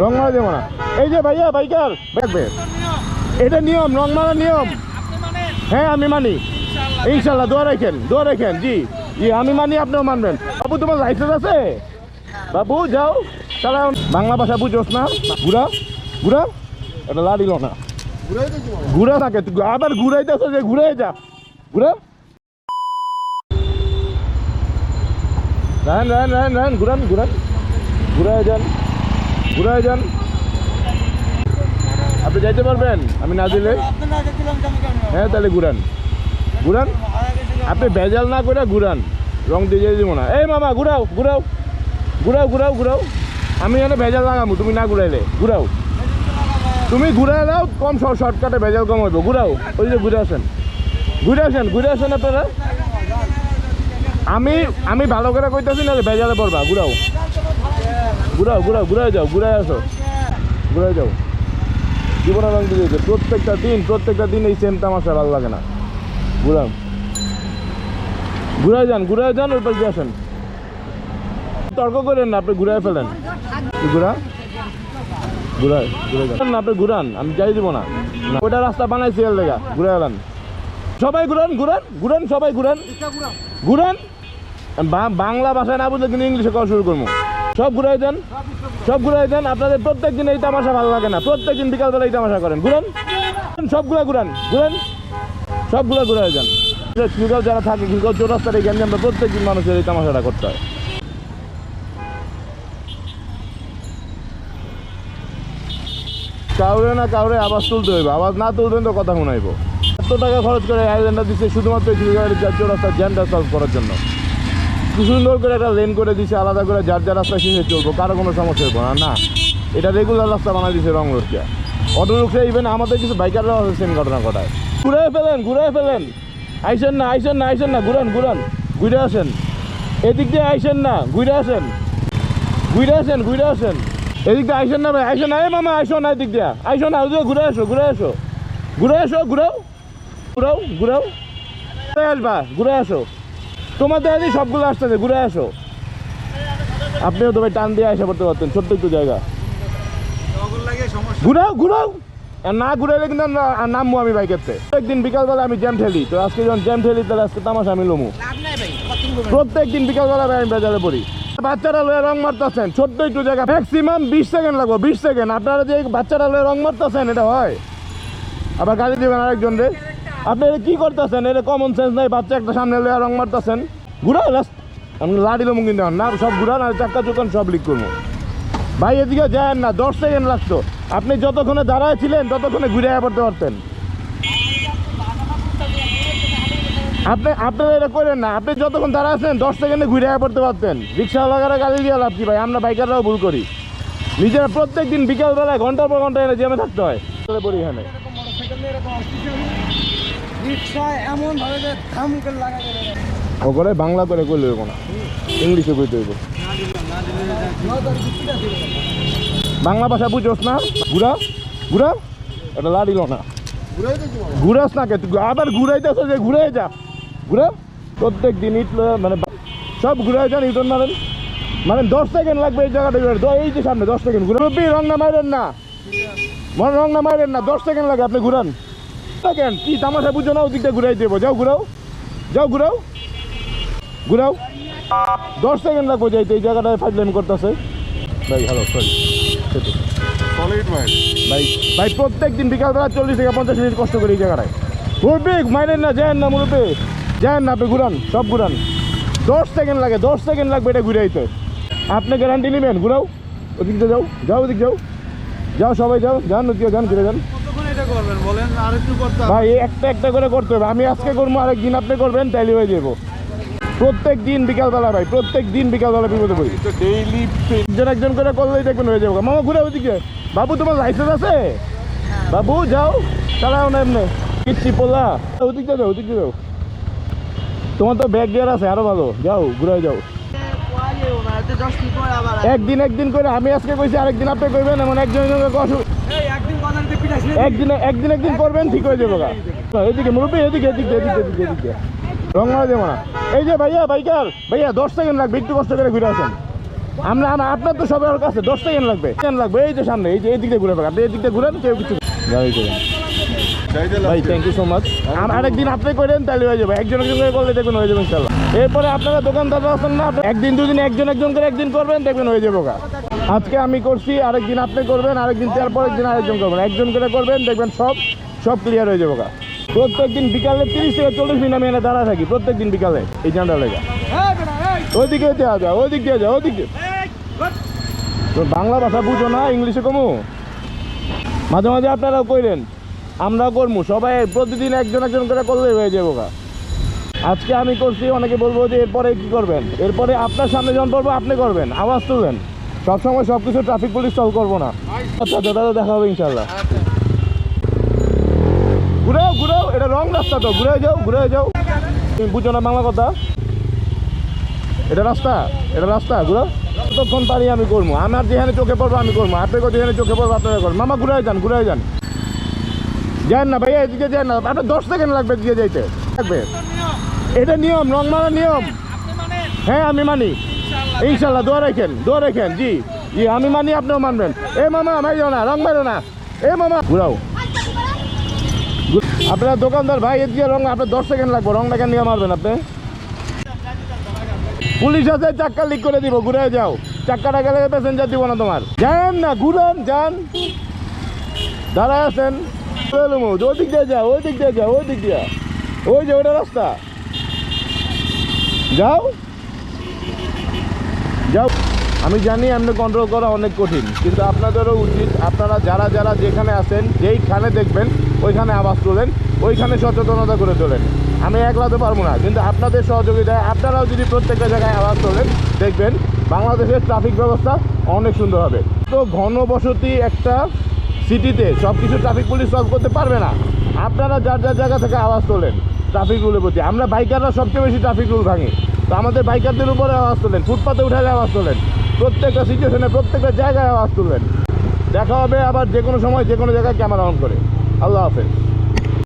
রং মারা দেবো না। এই যে ভাইয়া, বাইকার। দেখবে। এটা নিয়ম, রং মারা নিয়ম। হ্যাঁ আমি মানি। ইনশাল্লাহ, দোয়া রাখেন দোয়া রাখেন, জি। জি, আমি মানি, আপনিও মানবেন। বাবু, তোমার লাইসেন্স আছে? বাবু, যাও। তারা বাংলা ভাষা বুঝোস না। ঘুরা ঘুরা। এটা লাড়িল না। ঘুরা থাকে। আবার ঘুরাইতেছ যে ঘুরে যা। ঘুরা। রান রান রান রান। ঘুরান ঘুরান। ঘুরায় যান। ঘুরায় যান। আপনি যাইতে পারবেন? আমি না দিলে? হ্যাঁ তাহলে ঘুরান। ঘুরান। আপনি ভেজাল না করে ঘুরান। রং দিয়ে দিব না। এই মামা, ঘুরাও ঘুরাও। ঘুরাও ঘুরাও ঘুরাও। আমি এখানে ভেজাল লাগাবো, তুমি না ঘুরাইলে। ঘুরাও। তুমি ঘুরাই দাও, কম শর্টকাটে ভেজাল কম হইব। ঘুরাও। ওই যে ঘুরে আসেন। ঘুরে আসেন ঘুরে আসেন আপনারা। আমি আমি ভালো করে কইতেছি না ভেজালে পড়বা। ঘুরাও। ঘুরাও ঘুরাও, ঘুরাই যাও, ঘুরাই আসো। ঘুরাই যাও। জীবনের রং দিয়েছে। প্রত্যেকটা দিন প্রত্যেকটা দিন এই সেম তামাশা, ভালো লাগে না। ঘুরাও। ঘুরাই যান ঘুরাই যান, ওই পাশে আসেন। তর্ক করেন না, আপনি ঘুরাই ফেলেন। ঘুরা। ঘুরাই ঘুরাই যান। আপনি ঘুরান, আমি যাই দিব না। ওইটা রাস্তা বানাইছি এর লেগা ঘুরে গেলাম সবাই ঘুরান ঘুরান ঘুরান, সবাই ঘুরান। ঘুরান। বাংলা ভাষায় না বুঝলে কিন্তু ইংলিশে করা শুরু করব। সব ঘুরাই দেন। সব ঘুরাই দেন। আপনাদের প্রত্যেক দিন এই তামাশা ভালো লাগে না। প্রত্যেক দিন বিকালবেলা এই তামাশা করেন। ঘুরান। সবগুলা ঘুরান। ঘুরান। সবগুলা ঘুরাই দেন। খিলগাঁও যারা থাকে খিলগাঁও চৌরাস্তার এই গ্যাঞ্জামটা প্রত্যেক দিন মানুষের এই তামাশাটা করতে হয়। কাউরে না কাউরে আওয়াজ তুলতে হইবে। আওয়াজ না তুলবেন তো কথা শোনাইব। এত টাকা খরচ করে আইল্যান্ডটা দিচ্ছে শুধুমাত্র খিলগাঁওয়ের চৌরাস্তার সলভ করার জন্য। সুন্দর করে একটা লেন করে দিছে, আলাদা করে যার যার রাস্তা শেষে চলবো, কারও কোনো সমস্যা হইব না না। এটা রেগুলার রাস্তা বানাই দিছে রং রোডটা অটো রিক্সা ইভেন আমাদের কিছু বাইকাররাও সেম ঘটনা ঘটায়। ঘুরে ফেলেন ঘুরে ফেলেন। আইসেন না আইসেন না আইসেন না, ঘুরান ঘুরান। ঘুরে আসেন। এদিক দিয়ে আইসেন না, ঘুরে আসেন। ঘুরে আসেন ঘুরে আসেন। এদিক দিয়ে আইসেন না ভাই, আইসেন না। মামা, আইসো না এদিক দিয়ে। আইসো না, ওদিকে ঘুরে আসো ঘুরে আসো। ঘুরে আসো, ঘুরাও। ঘুরাও ঘুরাও। ঘুরে আসবা, ঘুরে আসো। তোমার দেখা সবগুলো আসতেছে ঘুরে আসো। আপনিও তো ভাই টান দিয়ে আসা পড়তে পারতেন ছোট্ট একটু জায়গা। ঘুরাও ঘুরাও। না ঘুরাইলে কিন্তু নামবো আমি বাইকের একদিন বিকালবেলা আমি জ্যাম ঠেলি। তো আজকে যখন জ্যাম ঠেলি তাহলে আজকে তামাশা আমি লমু। প্রত্যেক দিন বিকালবেলা আমি বাজারে পড়ি। বাচ্চারা লয়ে রং মারতেছেন ছোট্ট একটু জায়গা। ম্যাক্সিমাম বিশ সেকেন্ড লাগবো বিশ সেকেন্ড আপনারা যে বাচ্চারা লয়ে রং মারতেছেন এটা হয়। আবার গাড়ি দেবেন আরেকজন রে। আপনি কি করতেছেন? এটা কমন সেন্স নাই, বাচ্চা একটা সামনে লয়ে রং মারতেছেন। ঘুরা লমু কিন্তু না, সব ঘুরান আর চাক্কা সব লিক করব। ভাই, এদিকে না, দশ সেকেন্ড লাগতো। আপনি যতক্ষণে দাঁড়ায় ছিলেন ততক্ষণে ঘুরে পড়তে পারতেন। আপনি, আপনারা এটা করেন না। আপনি যতক্ষণ দাঁড়া আছেন দশ সেকেন্ডে ঘুরে পড়তে পারতেন। রিক্সাওয়ালারা গাড়ি দিয়ে লাভ কি ভাই? আমরা বাইকাররাও ভুল করি। নিজেরা প্রত্যেক দিন বিকালবেলায় ঘণ্টার পর ঘণ্টা এনে জ্যামে থাকতে হয়। করে বাংলা করে কইলে হইব না, ইংলিশে কইতে হইব। বাংলা ভাষা বুঝোস না? ঘুরা ঘুরা এটা লাড়িল না। ঘুরাস না কে? আবার ঘুরাইতেছ যে ঘুরে যা। ঘুরা প্রত্যেক দিন ইট মানে সব ঘুরাই যান ইটন মারেন মানে দশ সেকেন্ড লাগবে এই জায়গাটা ঘুরে এই যে সামনে দশ সেকেন্ড ঘুরে রং না মারেন না। মনে রং না মারেন না, দশ সেকেন্ড লাগে, আপনি ঘুরান। সেকেন্ড কি তামাশা বুঝো না ওদিকটা ঘুরাই দেবো। যাও ঘুরাও। যাও ঘুরাও। ঘুরাও। দশ সেকেন্ড লাগবো যাইতে এই জায়গাটায় ফাইজলামি করতেছে। ভাই হ্যালো সরি সলিড ভাই। ভাই ভাই প্রত্যেক দিন বিকালবেলা চল্লিশ থেকে পঞ্চাশ মিনিট কষ্ট করি এই জায়গাটায়। মুরব্বি মাইরেন না যায়েন না মুরব্বি। যায়েন না আপনি ঘুরান সব ঘুরান। দশ সেকেন্ড লাগে দশ সেকেন্ড লাগবে এটা ঘুরাইতে আপনি গ্যারান্টি নেবেন ঘুরাও। ওদিক দিয়ে যাও যাও ওদিক যাও। যাও সবাই যাও যান ওদিকে যান ঘুরে যান। করবেন বলেন আর একটু করতে হবে। ভাই একটা একটা করে করতে হবে আমি আজকে করব আরেকদিন আপনি করবেন তাইলে হয়ে যাব প্রত্যেক দিন বিকালবেলা ভাই প্রত্যেক দিন বিকালবেলা বিপদে পড়ি তো ডেইলি একজন একজন করে করলেই দেখবেন হয়ে যাব মামা ঘুরে ওদিকে বাবু তোমার লাইসেন্স আছে বাবু যাও চালাও না এমনি কিচ্ছি পোলা ওদিকে যাও ওদিকে যাও তোমার তো ব্যাগ গিয়ার আছে আরও ভালো যাও ঘুরে যাও একদিন একদিন করে আমি আজকে কইছি আরেকদিন আপনি কইবেন এমন একজন একজন করে কষ্ট এই একদিন কথা দিতে পিটাইছিলেন একদিন একদিন একদিন করবেন ঠিক হয়ে যাবে গা। এদিকে মুরব্বী, এদিকে এদিকে এদিকে এদিকে এদিকে। রং মারা না। এই যে ভাইয়া বাইকার ভাইয়া, দশ সেকেন্ড লাগবে, একটু কষ্ট করে ঘুরে আসেন। আমরা, আমরা- আপনার তো সবার কাছে, দশ সেকেন্ড লাগবে সেকেন্ড লাগবে, এই যে সামনে, এই যে এই দিক দিয়ে ঘুরে আপনি এই দিক ঘুরেন, কেউ কিছু ভাই থ্যাংক ইউ সো মাচ আরেকদিন আপনি করেন, তাহলে হয়ে যাবে। একজন একজন করে করলে দেখবেন হয়ে যাবে ইনশাল্লাহ এরপরে আপনারা দোকানদার আছেন না একদিন, দুদিন, একজন একজন করে একদিন করবেন, দেখবেন হয়ে যাব গা। আজকে আমি করছি, আরেকদিন আপনি করবেন, আরেকদিন তারপর দিন আরেকজন করবেন। একজন করে করবেন, দেখবেন সব সব ক্লিয়ার হয়ে যাব গা। প্রত্যেক দিন বিকালে তিরিশ থেকে চল্লিশ মিনিট আমি এনে দাঁড়া থাকি প্রত্যেক দিন বিকালে, এই জানটা লেগা। ওইদিকে দেওয়া যায় ওইদিক দিয়ে যায় বাংলা ভাষা বুঝো না, ইংলিশে কমু? মাঝে মাঝে আপনারাও কইলেন আমরা করব সবাই প্রতিদিন একজন একজন করে করলে হয়ে যাব গা। আজকে আমি করছি, অনেকে বলব যে এরপরে কি করবেন? এরপরে আপনার সামনে যখন পড়ব আপনি করবেন, আওয়াজ তুলবেন। সবসময় সব কিছু ট্রাফিক পুলিশ সলভ করব না। আচ্ছা দাদা দেখা হবে ইনশাল্লাহ ঘুরেও ঘুরেও, এটা রং রাস্তা তো ঘুরে যাও ঘুরে যাও। তুমি বুঝো না বাংলা কথা? এটা রাস্তা এটা রাস্তা, ঘুরো। কতক্ষণ পারি আমি করব? আমার যেখানে চোখে পড়ব আমি করব আপনাকে যেখানে চোখে পড়ব আপনারা করব মামা ঘুরে যান ঘুরে যান। যান না ভাইয়া, এদিকে যান না। আপনার দশ সেকেন্ড লাগবে এদিকে যাইতে। লাগবে। এটা নিয়ম, রং মারা নিয়ম। হ্যাঁ আমি মানি। ইনশাল্লাহ, দোয়া রাখেন দোয়া রাখেন, জি। জি আমি মানি, আপনিও মানবেন। এ মামা ভাই না, রং মারো না। এ মামা, ঘুরাও। আপনার দোকানদার ভাই, এদিকে রং, আপনার দশ সেকেন্ড লাগবে রংটা কেন নিয়ে মারবেন আপনি। পুলিশ আছে, চাক্কা লিক করে দিব ঘুরে যাও। চাক্কাটা গেলে প্যাসেঞ্জার দিব না তোমার। যান না, ঘুরান, যান। দাঁড়ায় আছেন। ওই দিক দিয়ে যাও ওই দিক দিয়ে যাও ওই দিক দিয়ে। ওই যে ওটা রাস্তা। যাও। যাও। আমি জানি এমনি কন্ট্রোল করা অনেক কঠিন, কিন্তু আপনাদেরও উচিত আপনারা যারা যারা যেখানে আছেন, যেইখানে দেখবেন, ওইখানে আওয়াজ তোলেন, ওইখানে সচেতনতা করে তোলেন। আমি একলাতে পারব না, কিন্তু আপনাদের সহযোগিতায় আপনারাও যদি প্রত্যেকটা জায়গায় আওয়াজ তোলেন, দেখবেন বাংলাদেশের ট্রাফিক ব্যবস্থা অনেক সুন্দর হবে। তো ঘনবসতি একটা সিটিতে সব কিছু ট্রাফিক পুলিশ সলভ করতে পারবে না। আপনারা যার যার জায়গা থেকে আওয়াজ তোলেন ট্রাফিক রুলের প্রতি। আমরা বাইকাররা সবচেয়ে বেশি ট্রাফিক রুল ভাঙি। তো আমাদের বাইকারদের উপরে আওয়াজ তোলেন, ফুটপাতে উঠালে আওয়াজ তোলেন, প্রত্যেকটা সিচুয়েশনে প্রত্যেকটা জায়গায় আওয়াজ তুলবেন। দেখা হবে আবার যে কোনো সময় যে কোনো জায়গায় ক্যামেরা অন করে। আল্লাহ হাফেজ।